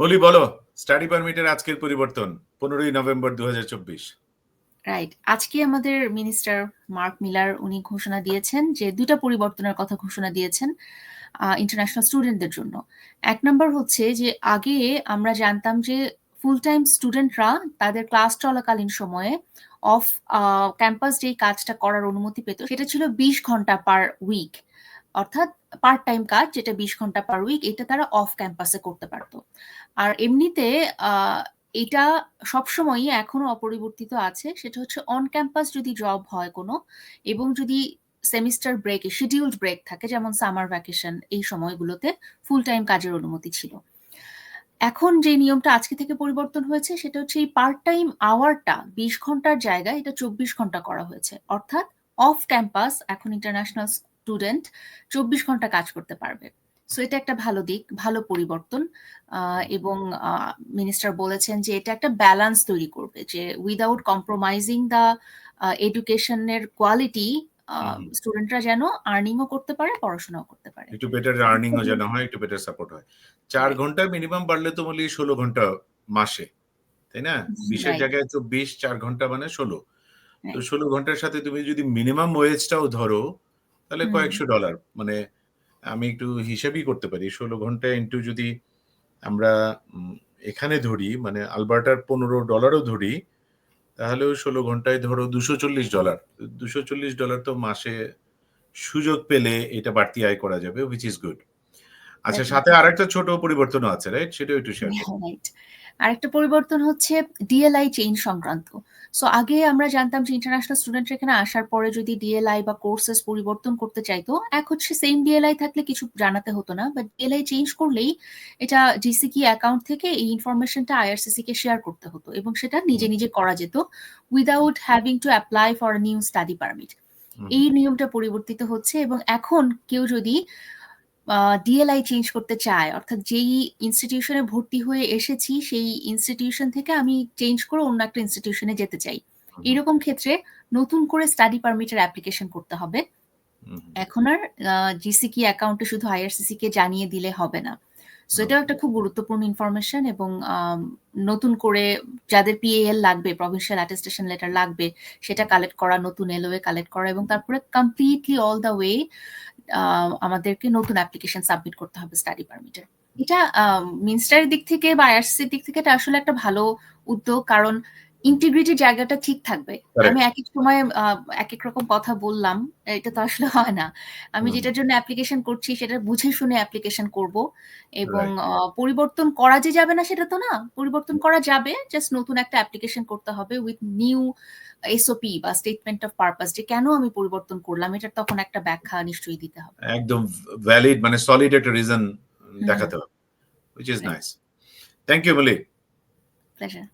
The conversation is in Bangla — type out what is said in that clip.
বলি বলো স্টাডি পারমিটের আজকের পরিবর্তন, পনেরোই নভেম্বর দুহাজার চব্বিশ। রাইট আজকে আমাদের মিনিস্টার মার্ক মিলার উনি ঘোষণা দিয়েছেন যে দুটা পরিবর্তনের কথা ঘোষণা দিয়েছেন ইন্টারন্যাশনাল স্টুডেন্টদের জন্য। এক নম্বর হচ্ছে যে আগে আমরা জানতাম যে ফুল টাইম স্টুডেন্টরা তাদের ক্লাস চলাকালীন সময়ে অফ ক্যাম্পাস যে কাজটা করার অনুমতি পেত, সেটা ছিল বিশ ঘণ্টা পার উইক অর্থাৎ পার্ট টাইম কাজ যেটা বিশ ঘণ্টা পার উইক এটা তারা অফ ক্যাম্পাসে করতে পারতো। আর এমনিতে এটা সবসময়ই এখনও অপরিবর্তিত আছে। সেটা হচ্ছে অন ক্যাম্পাস যদি জব হয় কোনো, এবং যদি সেমিস্টার ব্রেক শিডিউলড ব্রেক থাকে, যেমন সামার ভ্যাকেশন এই সময়গুলোতে ফুল টাইম কাজের অনুমতি ছিল। এখন যে নিয়মটা আজকে থেকে পরিবর্তন হয়েছে, সেটা হচ্ছে এই পার্ট টাইম আওয়ারটা বিশ ঘণ্টার জায়গায় এটা চব্বিশ ঘণ্টা করা হয়েছে। অর্থাৎ অফ ক্যাম্পাস এখন ইন্টারন্যাশনাল স্টুডেন্ট চব্বিশ ঘণ্টা কাজ করতে পারবে। সো এটা একটা ভালো দিক ভালো পরিবর্তন এবং মিনিস্টার বলেছেন যে এটা একটা ব্যালেন্স তৈরি করবে যে উইদাউট কম্প্রোমাইজিং দ্য এডুকেশনের কোয়ালিটি স্টুডেন্টরা যেন আর্নিংও করতে পারে পড়াশোনাও করতে পারে। একটু বেটার আর্নিংও যেন হয় একটু বেটার সাপোর্ট হয়। চার ঘণ্টা মিনিমাম বাড়লে তো বলি ষোলো ঘণ্টা মাসে তাই না? বিশের জায়গায় চব্বিশ চার ঘণ্টা মানে ষোলো। তো ষোলো ঘণ্টার সাথে তুমি যদি মিনিমাম ওয়েজটাও ধরো তাহলে কয়েকশো ডলার। মানে আমি একটু হিসেবই করতে পারি। ষোলো ঘণ্টা ইন্টু যদি আমরা এখানে ধরি মানে আলবার্টার পনেরো ডলারও ধরি তাহলেও ষোলো ঘন্টায় ধরো দুশো চল্লিশ ডলার। দুশো চল্লিশ ডলার তো মাসে সুযোগ পেলে এটা বাড়তি আয় করা যাবে উইচ ইজ গুড আচ্ছা সাথে আরেকটা ছোট পরিবর্তনও আছে রাইট সেটাও একটু শেয়ার আরেকটা পরিবর্তন হচ্ছে ডিএলআই চেইন সংক্রান্ত। সো আগে আমরা জানতাম যে ইন্টারন্যাশনাল স্টুডেন্ট এখানে আসার পরে যদি ডিএলআই বা কোর্সেস পরিবর্তন করতে চাইতো এক হচ্ছে সেম ডিএলআই থাকলে কিছু জানাতে হতো না বাট ডিএলআই চেঞ্জ করলেই এটা জিসিকি অ্যাকাউন্ট থেকে এই ইনফরমেশনটা আইআরসিসি কে শেয়ার করতে হতো এবং সেটা নিজে নিজে করা যেত without having to apply for new study permit এই নিয়মটা পরিবর্তিত হচ্ছে এবং এখন কেউ যদি ডিএলআই চেঞ্জ করতে চায় অর্থাৎ যেই ইনস্টিটিউশনে ভর্তি হয়ে এসেছি সেই ইনস্টিটিউশন থেকে আমি চেঞ্জ করে অন্য একটা ইনস্টিটিউশনে যেতে চাই। এরকম ক্ষেত্রে নতুন করে স্টাডি পারমিটের অ্যাপ্লিকেশন করতে হবে। এখন আর জিসিকি অ্যাকাউন্টে শুধু আইআরসিসি কে জানিয়ে দিলে হবে না। সো এটাও একটা খুব গুরুত্বপূর্ণ ইনফরমেশন এবং নতুন করে যাদের পিএএল লাগবে প্রভিন্সিয়াল অ্যাটেস্টেশন লেটার লাগবে সেটা কালেক্ট করা নতুন এলওএ কালেক্ট করা এবং তারপরে কমপ্লিটলি অল দ্য ওয়ে আমাদেরকে নতুন অ্যাপ্লিকেশন সাবমিট করতে হবে স্টাডি পারমিটের এটা মিনিস্টারের দিক থেকে বা আইআরসির দিক থেকে এটা আসলে একটা ভালো উদ্যোগ, কারণ ইন্টিগ্রিটি জায়গাটা ঠিক থাকবে। আমি এক এক সময় এক এক রকম কথা বললাম এটা তো আসলে হয় না। আমি যেটার জন্য অ্যাপ্লিকেশন করছি সেটা বুঝে শুনে অ্যাপ্লিকেশন করব এবং পরিবর্তন করা যে যাবে না সেটা তো না পরিবর্তন করা যাবে জাস্ট নতুন একটা অ্যাপ্লিকেশন করতে হবে উইথ নিউ এসওপি বা স্টেটমেন্ট অফ পারপাস যে কেন আমি পরিবর্তন করলাম এটা তখন একটা ব্যাখ্যা নিশ্চয়ই দিতে হবে। একদম ভ্যালিড মানে সলিড একটা রিজন দেখাতে হবে which is nice. Thank you malik. Pleasure.